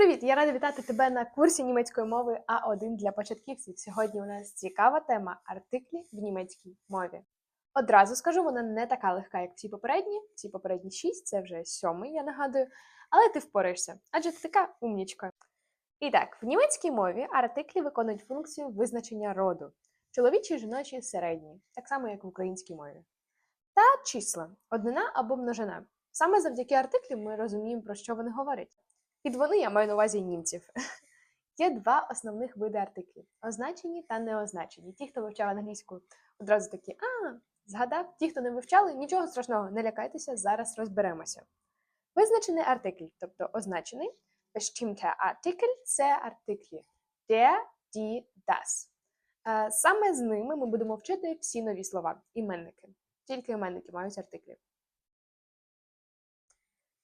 привіт! Я рада вітати тебе на курсі німецької мови А1 для початківців. Сьогодні у нас цікава тема артиклі в німецькій мові. Одразу скажу, вона не така легка, як всі попередні. Всі попередні шість, це вже сьомий, я нагадую, але ти впораєшся, адже ти така умнічка. І так, в німецькій мові артиклі виконують функцію визначення роду чоловічий, жіночий, середній, так само як в українській мові. Та числа однина або множина. Саме завдяки артиклі ми розуміємо, про що вони говорять. Під вони я маю на увазі німців. Є два основних види артиклів: означені та неозначені. Ті, хто вивчав англійську, одразу такі, а, згадав, ті, хто не вивчали, нічого страшного, не лякайтеся, зараз розберемося. Визначений артикль, тобто означений, bestimmter Artikel – це артиклі der, die, das. Е, Саме з ними ми будемо вчити всі нові слова, іменники. Тільки іменники мають артиклі.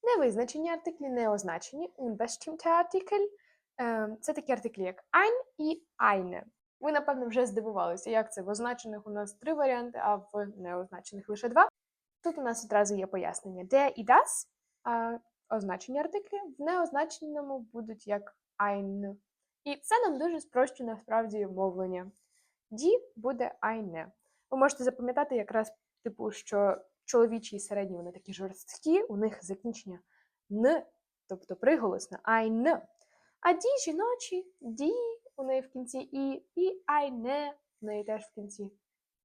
Невизначені артиклі, неозначені, unbestimmte Artikel це такі артиклі, як ein і eine. Ви, напевно, вже здивувалися, як це в означених у нас три варіанти, а в неозначених лише два. Тут у нас одразу є пояснення der і das, а означені артиклі в неозначеному будуть як ein. І це нам дуже спрощує насправді мовлення. Die буде eine. Ви можете запам'ятати якраз, типу, що чоловічі і середні вони такі жорсткі, у них закінчення н, тобто приголосно ein. А ді жіночі, ді у неї в кінці і, і eine у неї теж в кінці,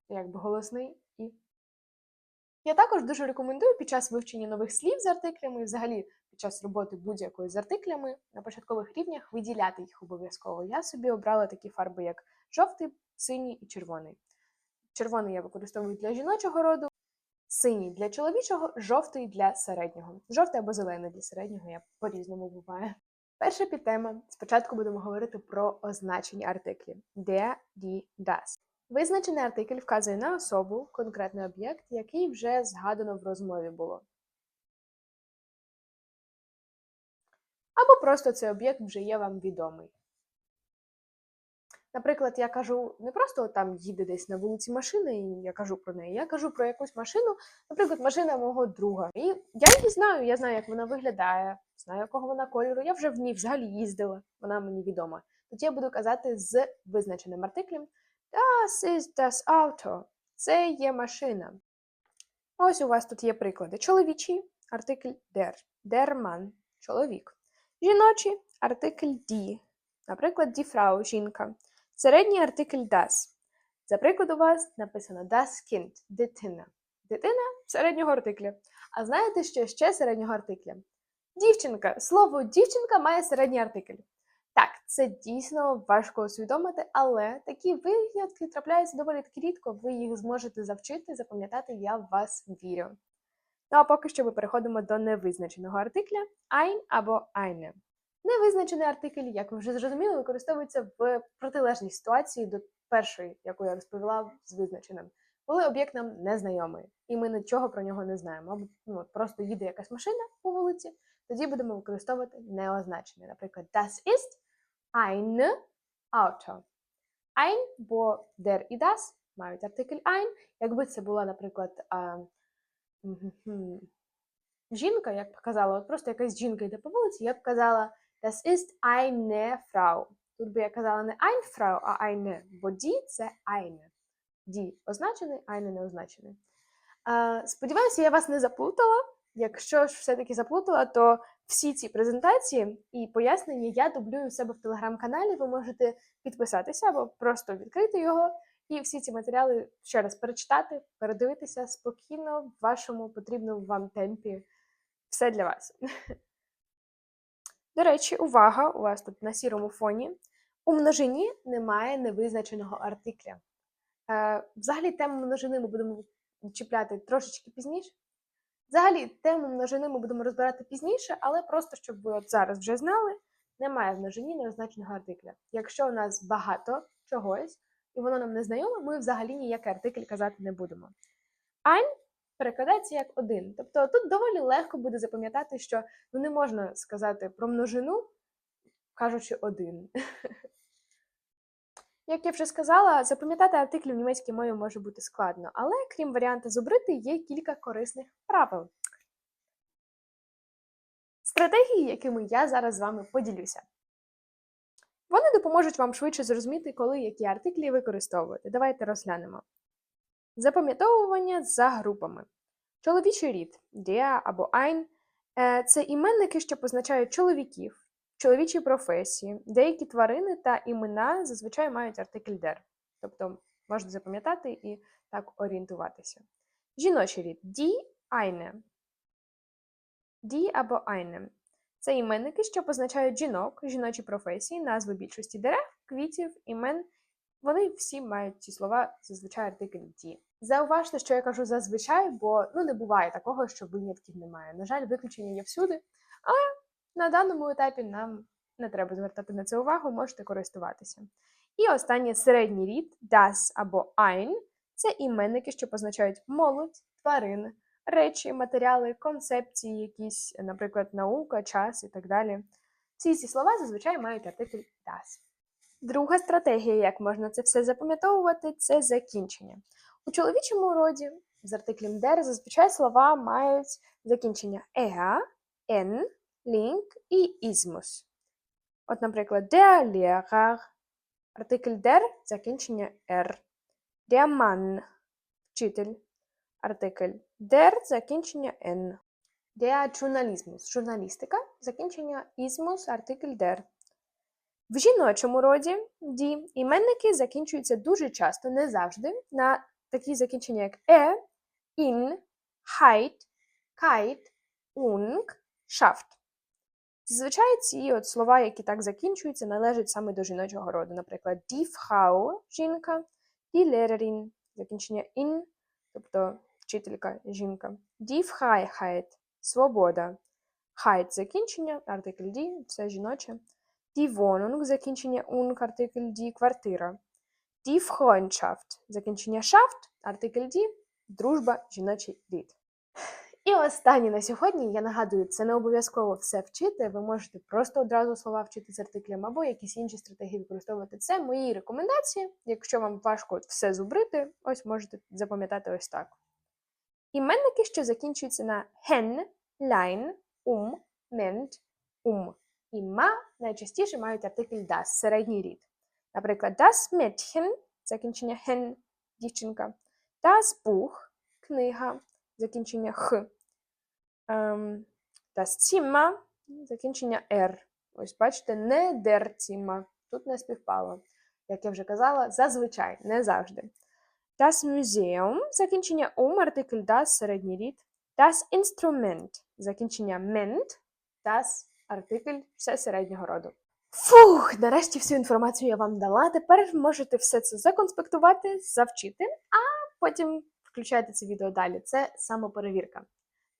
якби голосний і. Я також дуже рекомендую під час вивчення нових слів з артиклями, і взагалі під час роботи будь-якої з артиклями на початкових рівнях виділяти їх обов'язково. Я собі обрала такі фарби, як жовтий, синій і червоний. Червоний я використовую для жіночого роду, синій для чоловічого, жовтий для середнього. Жовтий або зелений для середнього я по-різному буває. Перша підтема. Спочатку будемо говорити про означені артиклі der, die, das. Визначений артикль вказує на особу, конкретний об'єкт, який вже згадано в розмові було. Або просто цей об'єкт вже є вам відомий. Наприклад, я кажу не просто там їде десь на вулиці машина, і я кажу про неї. Я кажу про якусь машину, наприклад, машина мого друга. І я її знаю, я знаю, як вона виглядає, знаю, якого вона кольору. Я вже в ній взагалі їздила, вона мені відома. Тоді я буду казати з визначеним артиклем Das ist das Auto. Це є машина. Ось у вас тут є приклади. Чоловічий артикль der. Der Mann – чоловік. Жіночий артикль die. Наприклад, die Frau – жінка. Середній артикль das. За приклад у вас написано das Kind – дитина. Дитина середнього артикля. А знаєте, що ще середнього артикля? Дівчинка. Слово дівчинка має середній артикль. Так, це дійсно важко усвідомити, але такі винятки трапляються доволі таки рідко. Ви їх зможете завчити, запам'ятати, я в вас вірю. Ну а поки що ми переходимо до невизначеного артикля ein або eine. Невизначений артикль, як ви вже зрозуміли, використовується в протилежній ситуації до першої, яку я розповіла з визначеним, коли об'єкт нам незнайомий, і ми нічого про нього не знаємо. Або ну, просто їде якась машина по вулиці, тоді будемо використовувати неозначене. Наприклад, das ist ein Auto. Ein, бо der і das мають артикль ein. Якби це була, наприклад, а, жінка, як б казала, от просто якась жінка йде по вулиці, я б казала das ist eine Frau. Тут би я казала не ein Frau, а eine, бо die – це eine. Die означений, eine не означений. Сподіваюся, я вас не заплутала. Якщо ж все-таки заплутала, то всі ці презентації і пояснення я дублюю у себе в телеграм-каналі. Ви можете підписатися або просто відкрити його, і всі ці матеріали ще раз перечитати, передивитися спокійно в вашому потрібному вам темпі. Все для вас. До речі, увага! У вас тут на сірому фоні. У множині немає невизначеного артикля. Е, взагалі, тему множини ми будемо чіпляти трошечки пізніше. Взагалі, тему множини ми будемо розбирати пізніше, але просто щоб ви от зараз вже знали, немає в множині неозначеного артикля. Якщо у нас багато чогось, і воно нам не знайоме, ми взагалі ніякий артикль казати не будемо. Ein перекладається як один. Тобто тут доволі легко буде запам'ятати, що ну, не можна сказати про множину, кажучи один. Як я вже сказала, запам'ятати артиклі в німецькій мові може бути складно, але крім варіанта зубрити, є кілька корисних правил. стратегії, якими я зараз з вами поділюся. Вони допоможуть вам швидше зрозуміти, коли які артиклі використовувати. Давайте розглянемо. Запам'ятовування за групами. Чоловічий рід der або ein е, це іменники, що позначають чоловіків, чоловічі професії, деякі тварини та імена зазвичай мають артикль der. Тобто можна запам'ятати і так орієнтуватися. Жіночий рід die eine. Die або eine це іменники, що позначають жінок, жіночі професії, назви більшості дерев, квітів, імен. Вони всі мають ці слова зазвичай артикль «ді». Зауважте, що я кажу зазвичай, бо ну не буває такого, що винятків немає. На жаль, виключення є всюди, але на даному етапі нам не треба звертати на це увагу, можете користуватися. І останнє середній рід das або ein – це іменники, що позначають молодь, тварин, речі, матеріали, концепції, якісь, наприклад, наука, час і так далі. Всі ці слова зазвичай мають артикль das. Друга стратегія, як можна це все запам'ятовувати, це закінчення. У чоловічому роді з артиклем der зазвичай слова мають закінчення er, en, link і ismus. От, наприклад, der Lehrer, артикль der закінчення er, der Mann, вчитель, артикль der закінчення n. Der Journalismus, журналістика, закінчення ismus, артикль der. В жіночому роді ді іменники закінчуються дуже часто, не завжди, на такі закінчення, як е, ін, хайт, кайт, унг, шафт. Зазвичай ці от слова, які так закінчуються, належать саме до жіночого роду. Наприклад, Frau – жінка, die Lehrerin – закінчення ін, тобто вчителька жінка, die Freiheit – свобода, Heit – закінчення, артикль die, все жіноче. Die Wohnung – закінчення ung, артикль die, квартира. Die Freundschaft – закінчення Schaft, артикль die, дружба, жіночий рід. І останнє на сьогодні, я нагадую, це не обов'язково все вчити. Ви можете просто одразу слова вчити з артиклем або якісь інші стратегії використовувати. Це мої рекомендації. Якщо вам важко все зубрити, ось можете запам'ятати ось так. Іменники, що закінчуються на hen, lein, um, ment, um і ма найчастіше мають артикль das, середній рід. Наприклад, das Mädchen, закінчення hen, дівчинка, das Buch, книга, закінчення х, ем, das Zimmer, закінчення r. Ось бачите, не der Zimmer, тут не співпало. Як я вже казала, зазвичай, не завжди. Das Museum, закінчення ум, артикль das, середній рід. Das Instrument, закінчення ment, das артикль все середнього роду. Фух, нарешті всю інформацію я вам дала. Тепер можете все це законспектувати, завчити, а потім включайте це відео далі. Це самоперевірка.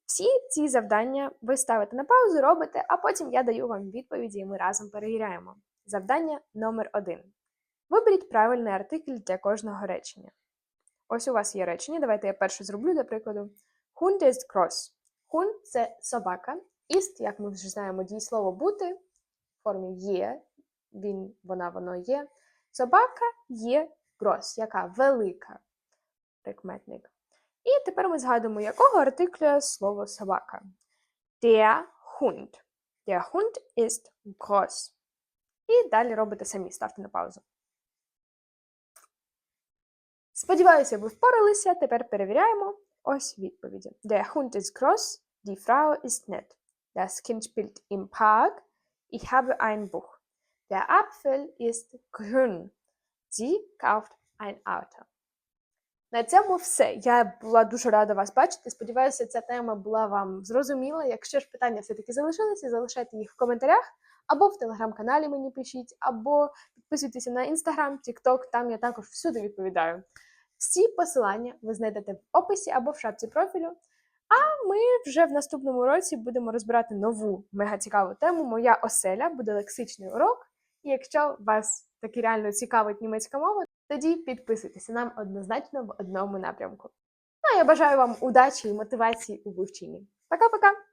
Всі ці завдання ви ставите на паузу, робите, а потім я даю вам відповіді, і ми разом перевіряємо. Завдання номер один. Виберіть правильний артикль для кожного речення. Ось у вас є речення. Давайте я перше зроблю, для прикладу. Hund ist groß. Hund – це собака. Іст, як ми вже знаємо, дієслово бути в формі є, він, вона, воно є. Собака є groß, яка велика прикметник. І тепер ми згадуємо, якого артикля слово собака. Der Hund. Der Hund ist groß. І далі робите самі, ставте на паузу. Сподіваюся, ви впоралися. Тепер перевіряємо. Ось відповіді. Der Hund ist groß, die Frau ist nett. Das Kind spielt im Park. Ich habe ein Buch. Der Apfel ist grün. Sie kauft ein Auto. На цьому все. Я була дуже рада вас бачити. Сподіваюся, ця тема була вам зрозуміла. Якщо ж питання все-таки залишилися, залишайте їх в коментарях, або в телеграм-каналі мені пишіть, або підписуйтеся на інстаграм, тікток, там я також всюди відповідаю. Всі посилання ви знайдете в описі або в шапці профілю. А ми вже в наступному році будемо розбирати нову мега цікаву тему. Моя оселя буде лексичний урок. І якщо вас таки реально цікавить німецька мова, тоді підписуйтеся нам однозначно в одному напрямку. Ну а я бажаю вам удачі і мотивації у вивченні. Пока-пока!